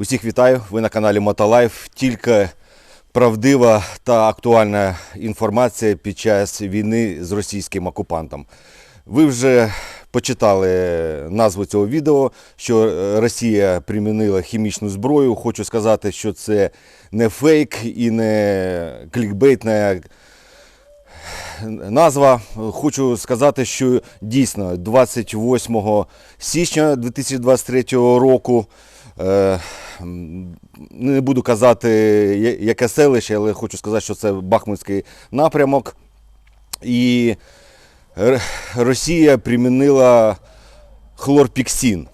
Усіх вітаю. Ви на каналі Мотолайф. Тільки правдива та актуальна інформація під час війни з російським окупантом. Ви вже почитали назву цього відео, що Росія примінила хімічну зброю. Хочу сказати, що це не фейк і не клікбейтна назва. Хочу сказати, що дійсно 28 січня 2023 року. Е, Не буду казати, яке селище, але хочу сказати, що це Бахмутський напрямок. І Росія примінила хлорпіксин.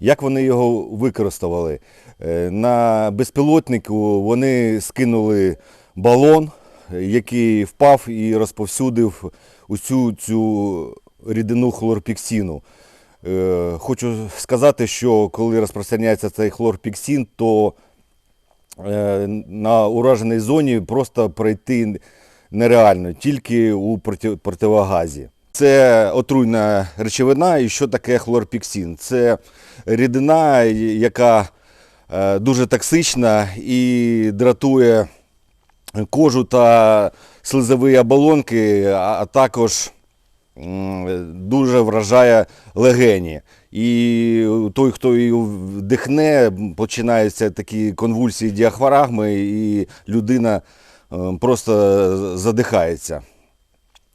Як вони його використовували? Е, На безпілотнику вони скинули балон, який впав і розповсюдив усю цю рідину хлорпіксину. Е, Хочу сказати, що коли розпространяється цей хлорпіксин, то е, на ураженій зоні просто пройти нереально, тільки у противогазі. Це отруйна речовина. І що таке хлорпіксин? Це рідина, яка е, дуже токсична і дратує кожу та слизові оболонки, а також дуже вражає легені. І той, хто її вдихне, починаються такі конвульсії діафрагми, і людина е, просто задихається.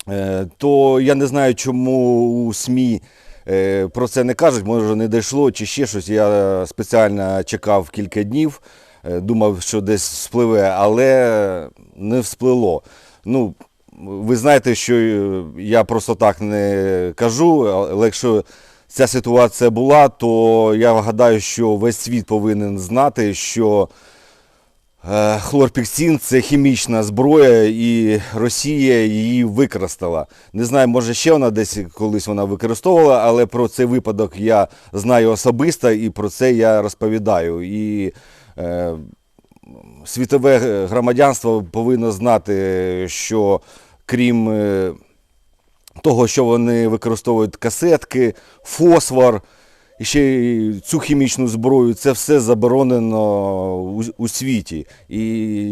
Е, То я не знаю, чому у СМІ е, про це не кажуть, може не дійшло чи ще щось. Я спеціально чекав кілька днів, думав, що десь спливе, але не всплило. Ну, ви знаєте, що е, я просто так не кажу, але якщо ця ситуація була, то я гадаю, що весь світ повинен знати, що Е, Хлорпіксин це хімічна зброя, і Росія її використала. Не знаю, може ще вона десь колись вона використовувала, але про цей випадок я знаю особисто і про це я розповідаю. І е, світове громадянство повинно знати, що крім е, того, що вони використовують касетки, фосфор, і ще й цю хімічну зброю, це все заборонено у, у світі. І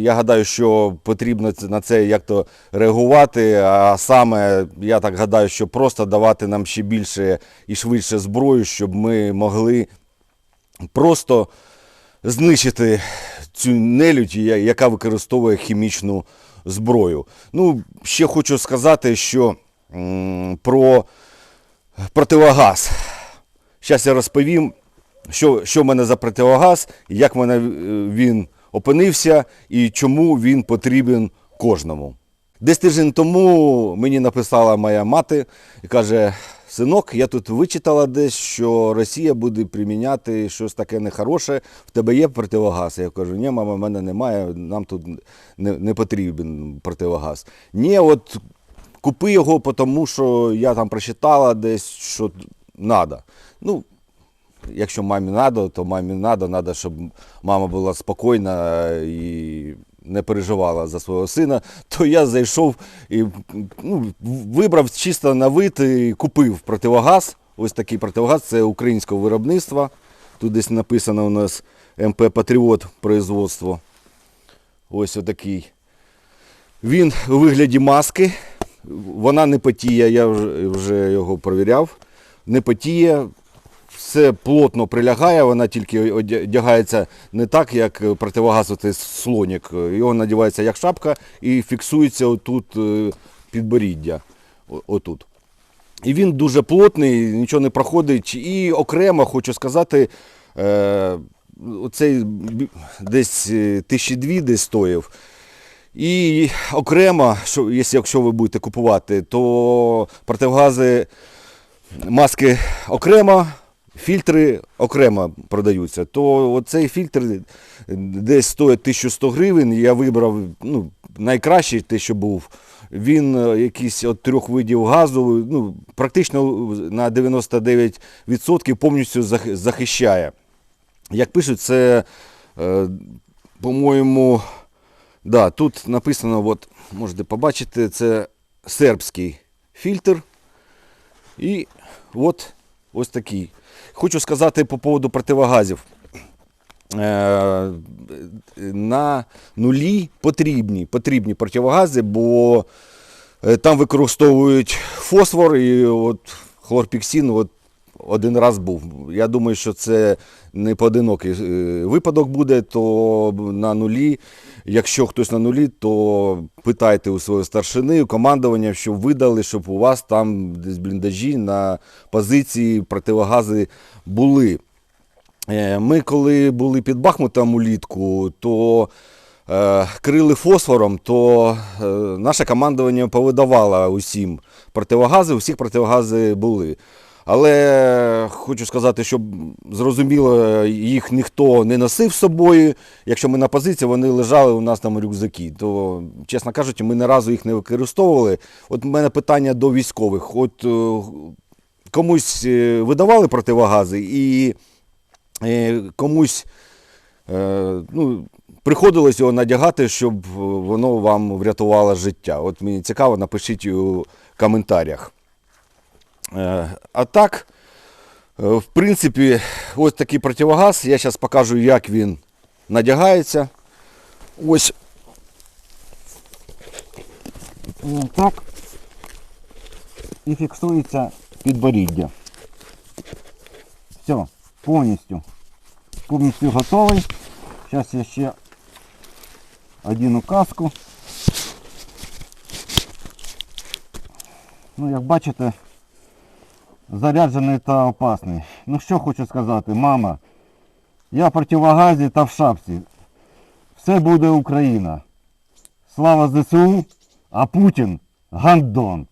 я гадаю, що потрібно на це як-то реагувати. А саме, я так гадаю, що просто давати нам ще більше і швидше зброю, щоб ми могли просто знищити цю нелюдь, яка використовує хімічну зброю. Ну, ще хочу сказати, що м, про противогаз. Зараз я розповім, що, що в мене за противогаз, як в мене е, він опинився і чому він потрібен кожному. Десь тиждень тому мені написала моя мати і каже: синок, я тут вичитала десь, що Росія буде приміняти щось таке нехороше, в тебе є противогаз? Я кажу, ні, мама, в мене немає, нам тут не, не потрібен противогаз. Ні, от купи його, тому що я там прочитала десь, що треба. Ну, якщо мамі треба, то мамі треба, треба, щоб мама була спокійна і не переживала за свого сина, то я зайшов і ну, вибрав чисто на вид і купив противогаз. Ось такий противогаз, це українського виробництва. Тут десь написано у нас МП Патріот производство. Ось отакий. Він у вигляді маски. Вона не потіє, я вже, його перевіряв. Не потіє, все плотно прилягає, вона тільки одягається не так, як противогаз оцей слонік. Його надівається як шапка і фіксується отут е, підборіддя. Отут. І він дуже плотний, нічого не проходить. І окремо хочу сказати, е, оцей десь е, тисячі дві десь стоїв. І окремо, що, якщо ви будете купувати, то противогази маски окремо, фільтри окремо продаються. То оцей фільтр десь стоїть 1100 гривень. Я вибрав ну, найкращий, те, що був. Він е, якийсь от трьох видів газу, ну, практично на 99% повністю захищає. Як пишуть, це, е, по-моєму, да, тут написано, от, можете побачити, це сербський фільтр. І от ось такий. Хочу сказати по поводу противогазів. е, на нулі потрібні, потрібні противогази, бо е, там використовують фосфор і от хлорпіксин от один раз був. Я думаю, що це не поодинокий е, випадок буде, то на нулі, якщо хтось на нулі, то питайте у своєї старшини, у командування, щоб видали, щоб у вас там десь бліндажі на позиції противогази були. Е, Ми коли були під Бахмутом улітку, то е, крили фосфором, то наше командування повидавало усім противогази, усіх противогази були. Але хочу сказати, щоб зрозуміло, їх ніхто не носив з собою. Якщо ми на позиції, вони лежали у нас там у рюкзакі. То, чесно кажучи, ми ні разу їх не використовували. От у мене питання до військових. От е, комусь е, видавали противогази і е, комусь ну, приходилось його надягати, щоб воно вам врятувало життя. От мені цікаво, напишіть у коментарях. Е, А так, е, в принципі, ось такий противогаз. Я зараз покажу, як він надягається. Ось. Так. І фіксується підборіддя. Все, повністю. Повністю готовий. Зараз я ще одіну каску. Ну, як бачите, заряджений та опасний. Ну що хочу сказати, мама, я в противогазі та в шапці. Все буде Україна. Слава ЗСУ, а Путін гандон.